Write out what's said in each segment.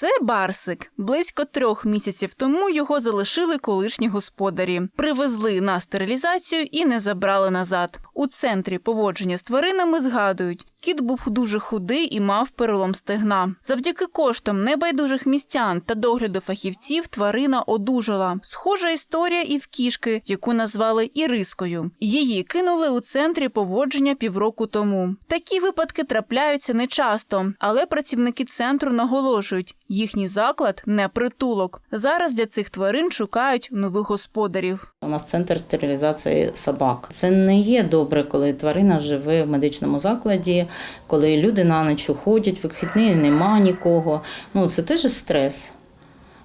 Це Барсик. Близько трьох місяців тому його залишили колишні господарі, привезли на стерилізацію і не забрали назад. У центрі поводження з тваринами згадують. Кіт був дуже худий і мав перелом стегна. Завдяки коштам небайдужих містян та догляду фахівців тварина одужала. Схожа історія і в кішки, яку назвали Ірискою. Її кинули у центрі поводження півроку тому. Такі випадки трапляються нечасто, але працівники центру наголошують, їхній заклад не притулок. Зараз для цих тварин шукають нових господарів. У нас центр стерилізації собак. Це не є добре, коли тварина живе в медичному закладі, коли люди на ніч уходять, вихідні нема нікого. Ну це теж стрес.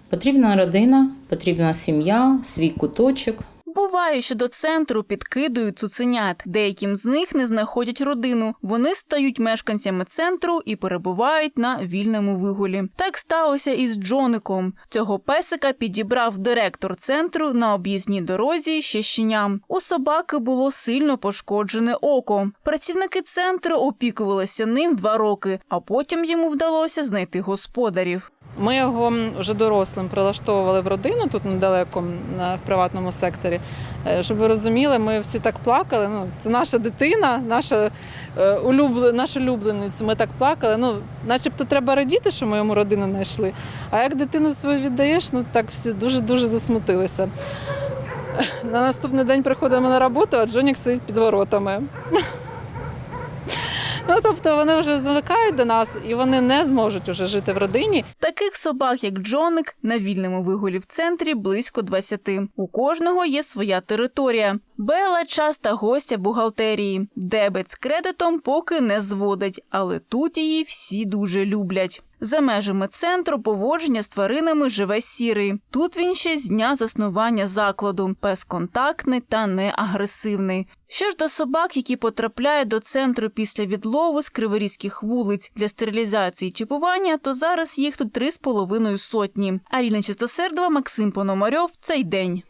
Потрібна родина, потрібна сім'я, свій куточок. Буває, що до центру підкидують цуценят. Деяким з них не знаходять родину. Вони стають мешканцями центру і перебувають на вільному вигулі. Так сталося і з Джоником. Цього песика підібрав директор центру на об'їзній дорозі ще щеням. У собаки було сильно пошкоджене око. Працівники центру опікувалися ним два роки, а потім йому вдалося знайти господарів. Ми його вже дорослим прилаштовували в родину тут недалеко в приватному секторі. Е, Щоб ви розуміли, ми всі так плакали. Ну, це наша дитина, наша е, наш улюбленець. Ми так плакали. Ну, начебто треба радіти, що ми йому родину знайшли. А як дитину свою віддаєш, ну так всі дуже дуже засмутилися. На наступний день приходимо на роботу, а Джонік сидить під воротами. Ну, тобто вони вже звикають до нас і вони не зможуть уже жити в родині. Таких собак, як Джоник, на вільному вигулі в центрі близько 20. У кожного є своя територія. Бела часта гостя бухгалтерії. Дебет з кредитом поки не зводить, але тут її всі дуже люблять. За межами центру поводження з тваринами живе сірий. Тут він ще з дня заснування закладу, безконтактний та неагресивний. Що ж до собак, які потрапляють до центру після відлову з криворізьких вулиць для стерилізації чіпування, то зараз їх тут три з половиною сотні. Аріна Чистосердова, Максим Пономарьов. Цей день.